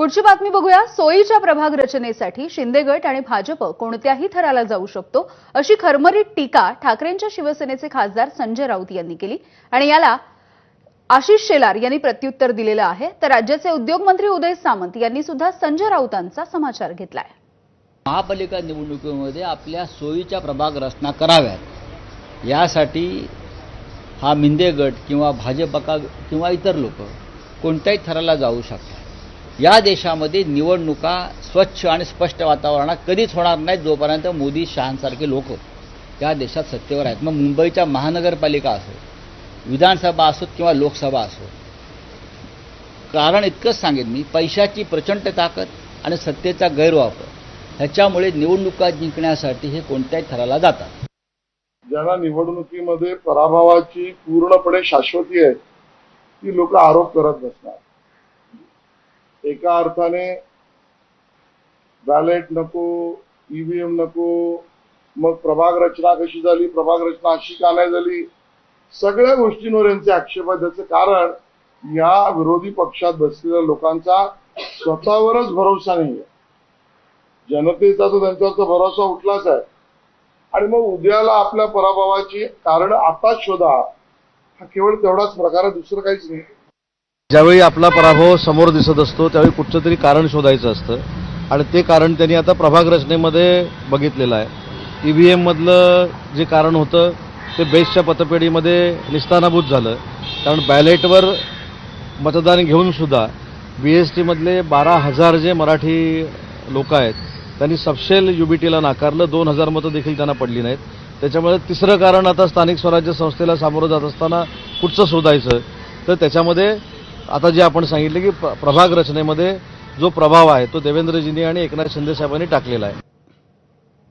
पुढची बातमी बघूया. सोयीच्या प्रभाग रचनेसाठी शिंदे गट आणि भाजप कोणत्याही थराला जाऊ शकतो अशी खरमरीत टीका ठाकरेंच्या शिवसेनेचे खासदार संजय राऊत यांनी केली. आणि याला आशिष शेलार यांनी प्रत्युत्तर दिलेलं आहे. तर राज्याचे उद्योगमंत्री उदय सामंत यांनी सुद्धा संजय राऊतांचा समाचार घेतलाय. महापालिका निवडणुकीमध्ये आपल्या सोयीच्या प्रभाग रचना कराव्यात. यासाठी हा मिंदे गट किंवा भाजप किंवा इतर लोक कोणत्याही थराला जाऊ शकतात. या देशामध्ये निवडणुका स्वच्छ आणि स्पष्ट वातावरणात कधीच होणार नाहीत जोपर्यंत मोदी शहांसारखे लोक त्या देशात सत्तेवर आहेत. मग मुंबईच्या महानगरपालिका असो विधानसभा असोत किंवा लोकसभा असो. कारण इतकंच सांगेन मी पैशाची प्रचंड ताकद आणि सत्तेचा गैरवापर ह्याच्यामुळे निवडणुका जिंकण्यासाठी हे कोणत्याही थराला जातात. ज्यांना निवडणुकीमध्ये पराभवाची पूर्णपणे शाश्वती आहे ती लोक आरोप करत नसणार एका अर्थाने बॅलेट नको ईव्हीएम नको मग प्रभाग रचना कशी झाली प्रभाग रचना अशी का नाही झाली सगळ्या गोष्टींवर यांचे आक्षेप आहे त्याचं कारण या विरोधी पक्षात बसलेल्या लोकांचा स्वतःवरच भरोसा नाहीये. जनतेचा तो त्यांच्यावरचा भरोसा उठलाच आहे. आणि मग उद्याला आपल्या पराभवाची कारण आता शोधा हा केवळ तेवढाच प्रकार आहे दुसरं काहीच नाही. ज्यावेळी आपला पराभव समोर दिसत असतो त्यावेळी कुठचं तरी कारण शोधायचं असतं. आणि ते कारण त्यांनी आता प्रभाग रचनेमध्ये बघितलेलं आहे. ई व्ही एममधलं जे कारण होतं ते बेस्टच्या पतपेढीमध्ये निस्तानाभूत झालं. कारण बॅलेटवर मतदान घेऊन सुद्धा बी एस टीमधले बारा हजार जे मराठी लोक आहेत त्यांनी सबशेल युबीटीला नाकारलं. दोन हजार मतं देखील त्यांना पडली नाहीत. त्याच्यामुळे तिसरं कारण आता स्थानिक स्वराज्य संस्थेला सामोरं जात असताना कुठचं शोधायचं? तर त्याच्यामध्ये आता जे आपण सांगितले की प्रभाग रचनेमध्ये जो प्रभाव आहे तो देवेंद्रजींनी आणि एकनाथ शिंदे साहेबांनी टाकलेला आहे.